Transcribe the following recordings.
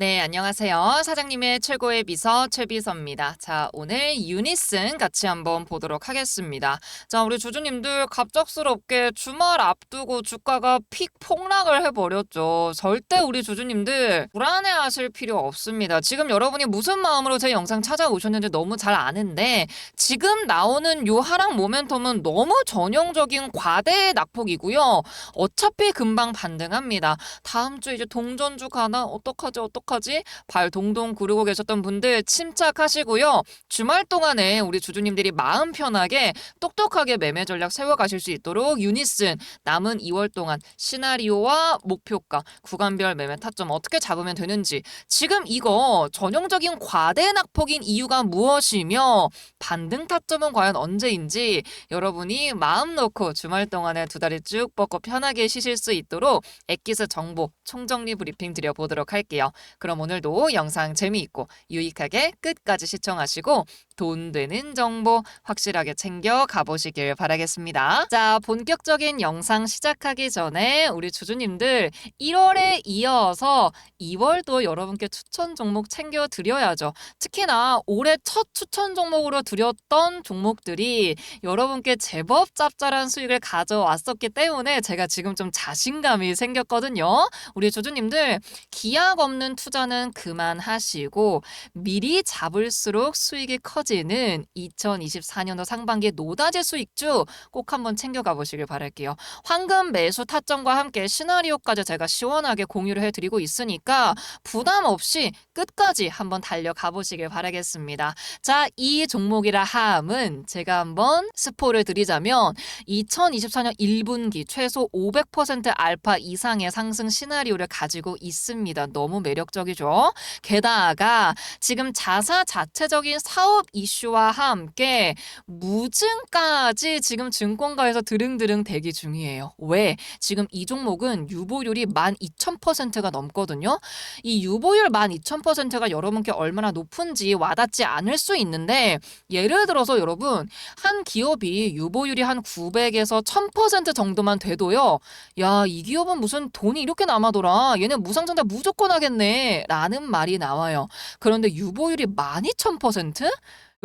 네, 안녕하세요. 사장님의 최고의 비서 최비서입니다. 자, 오늘 유니슨 같이 한번 보도록 하겠습니다. 자, 우리 주주님들 갑작스럽게 주말 앞두고 주가가 픽 폭락을 해버렸죠. 절대 우리 주주님들 불안해하실 필요 없습니다. 지금 여러분이 무슨 마음으로 제 영상 찾아오셨는지 너무 잘 아는데 지금 나오는 요 하락 모멘텀은 너무 전형적인 과대 낙폭이고요. 어차피 금방 반등합니다. 다음 주 이제 동전주 가나 어떡하지 어떡하지 발 동동 구르고 계셨던 분들 침착하시고요. 주말 동안에 우리 주주님들이 마음 편하게 똑똑하게 매매 전략 세워가실 수 있도록 유니슨 남은 2월 동안 시나리오와 목표가 구간별 매매 타점 어떻게 잡으면 되는지 지금 이거 전형적인 과대 낙폭인 이유가 무엇이며 반등 타점은 과연 언제인지 여러분이 마음 놓고 주말 동안에 두 다리 쭉 뻗고 편하게 쉬실 수 있도록 엑기스 정보 총정리 브리핑 드려보도록 할게요. 그럼 오늘도 영상 재미있고 유익하게 끝까지 시청하시고 돈 되는 정보 확실하게 챙겨 가보시길 바라겠습니다. 자, 본격적인 영상 시작하기 전에 우리 주주님들 1월에 이어서 2월도 여러분께 추천 종목 챙겨 드려야죠. 특히나 올해 첫 추천 종목으로 드렸던 종목들이 여러분께 제법 짭짤한 수익을 가져왔었기 때문에 제가 지금 좀 자신감이 생겼거든요. 우리 주주님들 기약 없는 투자는 그만하시고 미리 잡을수록 수익이 커지 는 2024년도 상반기 노다지 수익주 꼭 한번 챙겨가 보시길 바랄게요. 황금 매수 타점과 함께 시나리오까지 제가 시원하게 공유를 해드리고 있으니까 부담 없이 끝까지 한번 달려가 보시길 바라겠습니다. 자, 이 종목이라 함은 제가 한번 스포를 드리자면 2024년 1분기 최소 500% 알파 이상의 상승 시나리오를 가지고 있습니다. 너무 매력적이죠. 게다가 지금 자사 자체적인 사업 이 슈와 함께 무증까지 지금 증권가에서 드릉드릉 대기 중이에요. 왜? 지금 이 종목은 유보율이 12,000%가 넘거든요. 이 유보율 12,000%가 여러분께 얼마나 높은지 와닿지 않을 수 있는데 예를 들어서 여러분 한 기업이 유보율이 한 900에서 1000% 정도만 돼도요. 야, 이 기업은 무슨 돈이 이렇게 남아돌아. 얘네 무상증자 무조건 하겠네. 라는 말이 나와요. 그런데 유보율이 12,000%?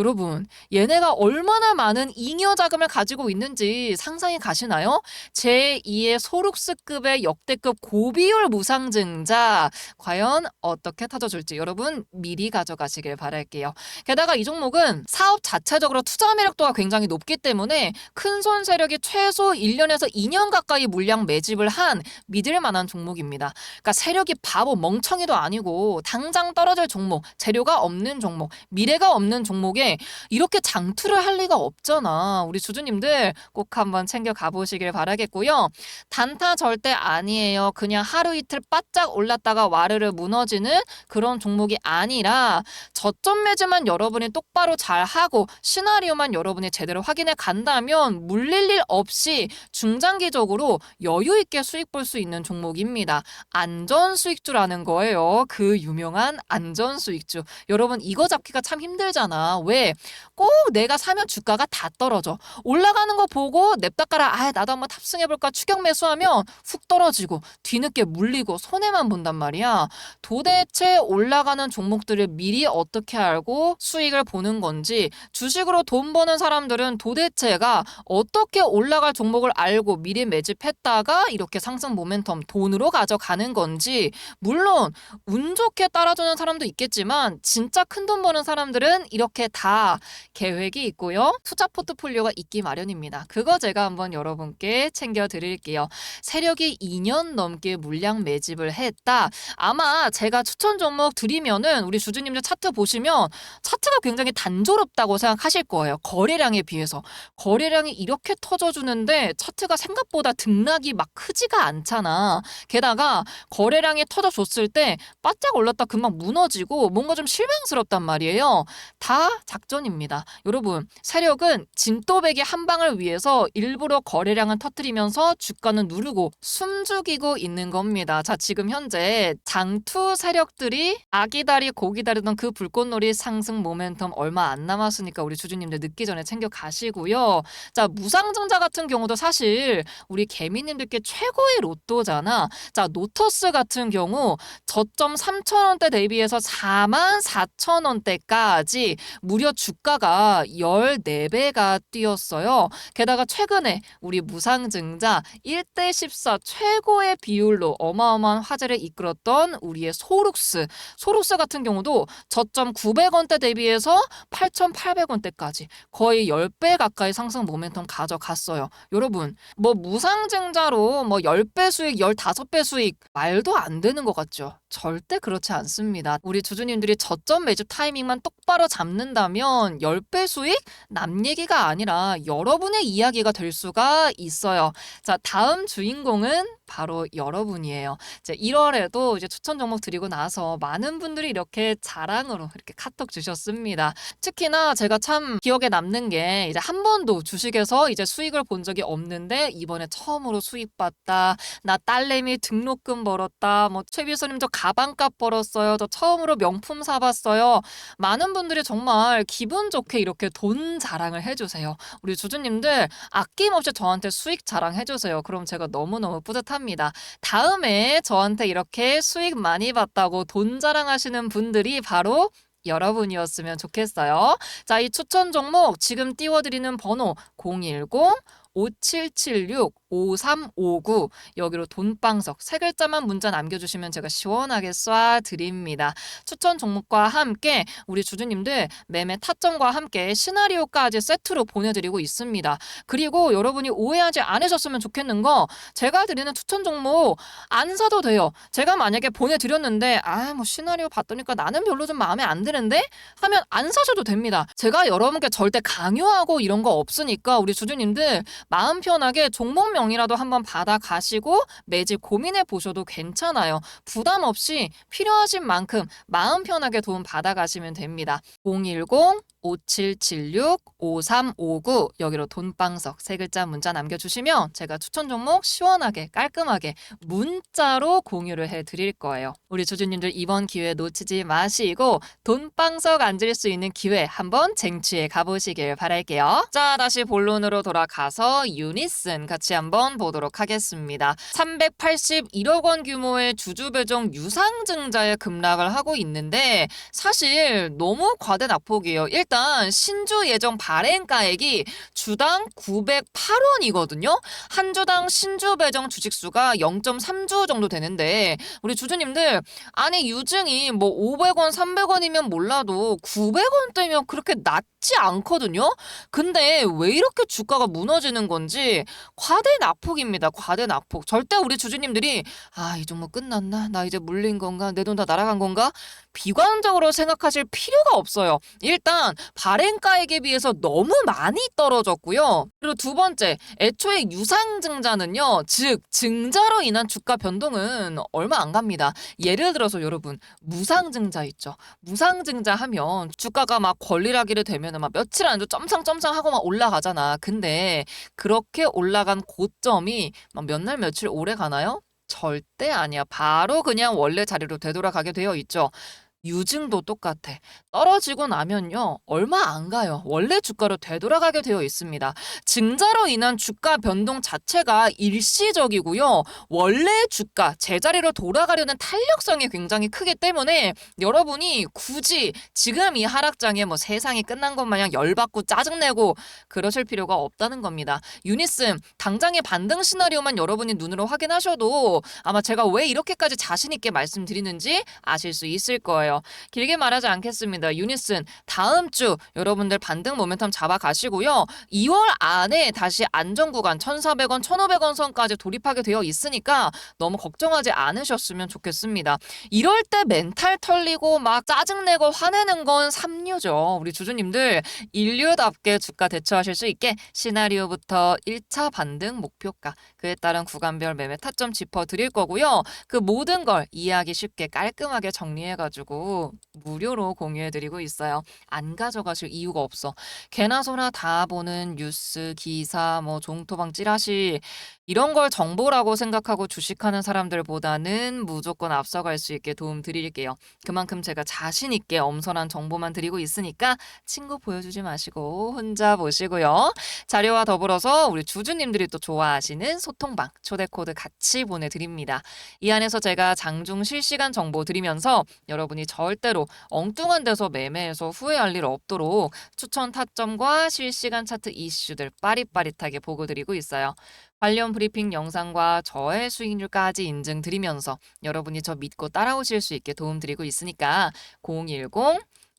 여러분, 얘네가 얼마나 많은 잉여 자금을 가지고 있는지 상상이 가시나요? 제2의 소룩스급의 역대급 고비율 무상증자 과연 어떻게 타져줄지 여러분 미리 가져가시길 바랄게요. 게다가 이 종목은 사업 자체적으로 투자 매력도가 굉장히 높기 때문에 큰손 세력이 최소 1년에서 2년 가까이 물량 매집을 한 믿을 만한 종목입니다. 그러니까 세력이 바보 멍청이도 아니고 당장 떨어질 종목, 재료가 없는 종목, 미래가 없는 종목에 이렇게 장투를 할 리가 없잖아. 우리 주주님들 꼭 한번 챙겨 가보시길 바라겠고요. 단타 절대 아니에요. 그냥 하루 이틀 바짝 올랐다가 와르르 무너지는 그런 종목이 아니라 저점 매즈만 여러분이 똑바로 잘 하고 시나리오만 여러분이 제대로 확인해 간다면 물릴 일 없이 중장기적으로 여유 있게 수익 볼 수 있는 종목입니다. 안전 수익주라는 거예요. 그 유명한 안전 수익주. 여러분 이거 잡기가 참 힘들잖아. 왜? 꼭 내가 사면 주가가 다 떨어져. 올라가는 거 보고 냅다 깔아. 아, 나도 한번 탑승해볼까 추격 매수하면 훅 떨어지고 뒤늦게 물리고 손해만 본단 말이야. 도대체 올라가는 종목들을 미리 어떻게 알고 수익을 보는 건지 주식으로 돈 버는 사람들은 도대체가 어떻게 올라갈 종목을 알고 미리 매집했다가 이렇게 상승 모멘텀 돈으로 가져가는 건지 물론 운 좋게 따라주는 사람도 있겠지만 진짜 큰 돈 버는 사람들은 이렇게 다 계획이 있고요. 투자 포트폴리오가 있기 마련입니다. 그거 제가 한번 여러분께 챙겨 드릴게요. 세력이 2년 넘게 물량 매집을 했다. 아마 제가 추천 종목 드리면은 우리 주주님들 차트 보시면 차트가 굉장히 단조롭다고 생각하실 거예요. 거래량에 비해서. 거래량이 이렇게 터져주는데 차트가 생각보다 등락이 막 크지가 않잖아. 게다가 거래량이 터져줬을 때 바짝 올랐다 금방 무너지고 뭔가 좀 실망스럽단 말이에요. 다 작전입니다. 여러분, 세력은 진또배기 한 방을 위해서 일부러 거래량을 터뜨리면서 주가는 누르고 숨죽이고 있는 겁니다. 자, 지금 현재 장투 세력들이 아기다리 고기다리던 그 불꽃놀이 상승 모멘텀 얼마 안 남았으니까 우리 주주님들 늦기 전에 챙겨 가시고요. 자, 무상증자 같은 경우도 사실 우리 개미님들께 최고의 로또잖아. 자, 노터스 같은 경우 저점 3,000원대 대비해서 4만 4천원대까지 무려 주가가 14배가 뛰었어요. 게다가 최근에 우리 무상증자 1대 14 최고의 비율로 어마어마한 화제를 이끌었던 우리의 소룩스. 소룩스 같은 경우도 저점 900원대 대비해서 8,800원대까지 거의 10배 가까이 상승 모멘텀 가져갔어요. 여러분, 뭐 무상증자로 뭐 10배 수익, 15배 수익 말도 안 되는 것 같죠? 절대 그렇지 않습니다. 우리 주주님들이 저점 매집 타이밍만 똑바로 잡는 다면 10배 수익 남 얘기가 아니라 여러분의 이야기가 될 수가 있어요. 자, 다음 주인공은 바로 여러분이에요. 이제 1월에도 이제 추천 종목 드리고 나서 많은 분들이 이렇게 자랑으로 이렇게 카톡 주셨습니다. 특히나 제가 참 기억에 남는 게 이제 한 번도 주식에서 이제 수익을 본 적이 없는데 이번에 처음으로 수익 봤다. 나 딸내미 등록금 벌었다. 뭐 최비서님 저 가방값 벌었어요. 저 처음으로 명품 사봤어요. 많은 분들이 정말 기분 좋게 이렇게 돈 자랑을 해주세요. 우리 주주님들 아낌없이 저한테 수익 자랑해주세요. 그럼 제가 너무너무 뿌듯합니다. 다음에 저한테 이렇게 수익 많이 봤다고 돈 자랑하시는 분들이 바로 여러분이었으면 좋겠어요. 자, 이 추천 종목 지금 띄워드리는 번호 010 5776 5359 여기로 돈방석 세 글자만 문자 남겨주시면 제가 시원하게 쏴 드립니다. 추천 종목과 함께 우리 주주님들 매매 타점과 함께 시나리오까지 세트로 보내드리고 있습니다. 그리고 여러분이 오해하지 않으셨으면 좋겠는 거 제가 드리는 추천 종목 안 사도 돼요. 제가 만약에 보내드렸는데 아 뭐 시나리오 봤더니까 나는 별로 좀 마음에 안 드는데 하면 안 사셔도 됩니다. 제가 여러분께 절대 강요하고 이런 거 없으니까 우리 주주님들 마음 편하게 종목 명이라도 한번 받아 가시고 매집 고민해 보셔도 괜찮아요. 부담 없이 필요하신 만큼 마음 편하게 도움 받아 가시면 됩니다. 010 5776 5359 여기로 돈방석 세 글자 문자 남겨주시면 제가 추천 종목 시원하게 깔끔하게 문자로 공유를 해드릴 거예요. 우리 주주님들 이번 기회 놓치지 마시고 돈방석 앉을 수 있는 기회 한번 쟁취해 가보시길 바랄게요. 자 다시 본론으로 돌아가서 유니슨 같이 한번 보도록 하겠습니다. 381억 원 규모의 주주 배정 유상증자에 급락을 하고 있는데 사실 너무 과대 낙폭이에요. 일단 신주 예정 발행가액이 주당 908원이거든요. 한 주당 신주 배정 주식수가 0.3주 정도 되는데 우리 주주님들 아니 유증이 뭐 500원, 300원이면 몰라도 900원대면 그렇게 낮 지 않거든요. 근데 왜 이렇게 주가가 무너지는 건지 과대 낙폭입니다. 과대 낙폭. 절대 우리 주주님들이 아, 이 종목 끝났나? 나 이제 물린 건가? 내 돈 다 날아간 건가? 비관적으로 생각하실 필요가 없어요. 일단 발행가액에 비해서 너무 많이 떨어졌고요. 그리고 두 번째, 애초에 유상증자는요, 즉 증자로 인한 주가 변동은 얼마 안 갑니다. 예를 들어서 여러분 무상증자 있죠. 무상증자 하면 주가가 막 권리라기를 되면 막 며칠 안에 점상점상 하고 막 올라가잖아. 근데 그렇게 올라간 고점이 막 몇 날 며칠 오래 가나요? 절대 아니야. 바로 그냥 원래 자리로 되돌아가게 되어 있죠. 유증도 똑같아. 떨어지고 나면요, 얼마 안 가요. 원래 주가로 되돌아가게 되어 있습니다. 증자로 인한 주가 변동 자체가 일시적이고요. 원래 주가, 제자리로 돌아가려는 탄력성이 굉장히 크기 때문에 여러분이 굳이 지금 이 하락장에 뭐 세상이 끝난 것 마냥 열받고 짜증내고 그러실 필요가 없다는 겁니다. 유니슨, 당장의 반등 시나리오만 여러분이 눈으로 확인하셔도 아마 제가 왜 이렇게까지 자신있게 말씀드리는지 아실 수 있을 거예요. 길게 말하지 않겠습니다. 유니슨 다음 주 여러분들 반등 모멘텀 잡아가시고요. 2월 안에 다시 안전 구간 1,400원, 1,500원 선까지 돌입하게 되어 있으니까 너무 걱정하지 않으셨으면 좋겠습니다. 이럴 때 멘탈 털리고 막 짜증내고 화내는 건 삼류죠. 우리 주주님들 인류답게 주가 대처하실 수 있게 시나리오부터 1차 반등 목표가 그에 따른 구간별 매매 타점 짚어 드릴 거고요. 그 모든 걸 이해하기 쉽게 깔끔하게 정리해가지고 무료로 공유해드리고 있어요. 안 가져가실 이유가 없어. 개나 소나 다 보는 뉴스, 기사, 뭐 종토방 찌라시 이런 걸 정보라고 생각하고 주식하는 사람들보다는 무조건 앞서갈 수 있게 도움 드릴게요. 그만큼 제가 자신 있게 엄선한 정보만 드리고 있으니까 친구 보여주지 마시고 혼자 보시고요. 자료와 더불어서 우리 주주님들이 또 좋아하시는 소통방 초대 코드 같이 보내드립니다. 이 안에서 제가 장중 실시간 정보 드리면서 여러분이 절대로 엉뚱한 데서 매매해서 후회할 일 없도록 추천 타점과 실시간 차트 이슈들 빠릿빠릿하게 보고 드리고 있어요. 관련 브리핑 영상과 저의 수익률까지 인증드리면서 여러분이 저 믿고 따라오실 수 있게 도움드리고 있으니까 010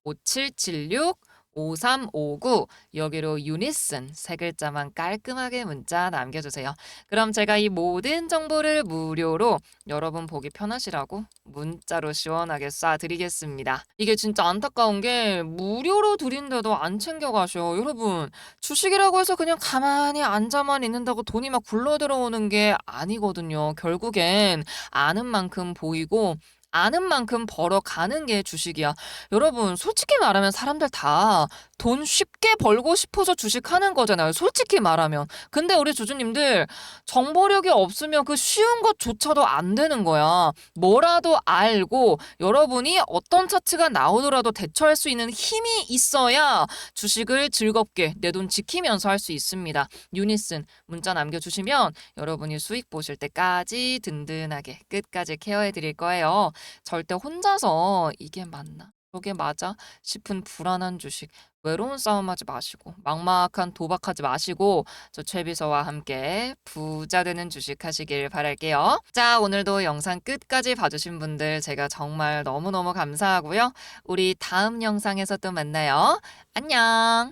5776 5359 여기로 유니슨 세 글자만 깔끔하게 문자 남겨주세요. 그럼 제가 이 모든 정보를 무료로 여러분 보기 편하시라고 문자로 시원하게 쏴드리겠습니다. 이게 진짜 안타까운 게 무료로 드린데도 안 챙겨가셔. 여러분 주식이라고 해서 그냥 가만히 앉아만 있는다고 돈이 막 굴러 들어오는 게 아니거든요. 결국엔 아는 만큼 보이고 아는 만큼 벌어가는 게 주식이야. 여러분, 솔직히 말하면 사람들 다돈 쉽게 벌고 싶어서 주식하는 거잖아요. 솔직히 말하면. 근데 우리 주주님들 정보력이 없으면 그 쉬운 것조차도 안 되는 거야. 뭐라도 알고 여러분이 어떤 차트가 나오더라도 대처할 수 있는 힘이 있어야 주식을 즐겁게 내 돈 지키면서 할 수 있습니다. 유니슨 문자 남겨주시면 여러분이 수익 보실 때까지 든든하게 끝까지 케어해 드릴 거예요. 절대 혼자서 이게 맞나? 저게 맞아? 싶은 불안한 주식, 외로운 싸움하지 마시고, 막막한 도박하지 마시고, 저 최비서와 함께 부자 되는 주식 하시길 바랄게요. 자, 오늘도 영상 끝까지 봐주신 분들 제가 정말 너무너무 감사하고요. 우리 다음 영상에서 또 만나요. 안녕!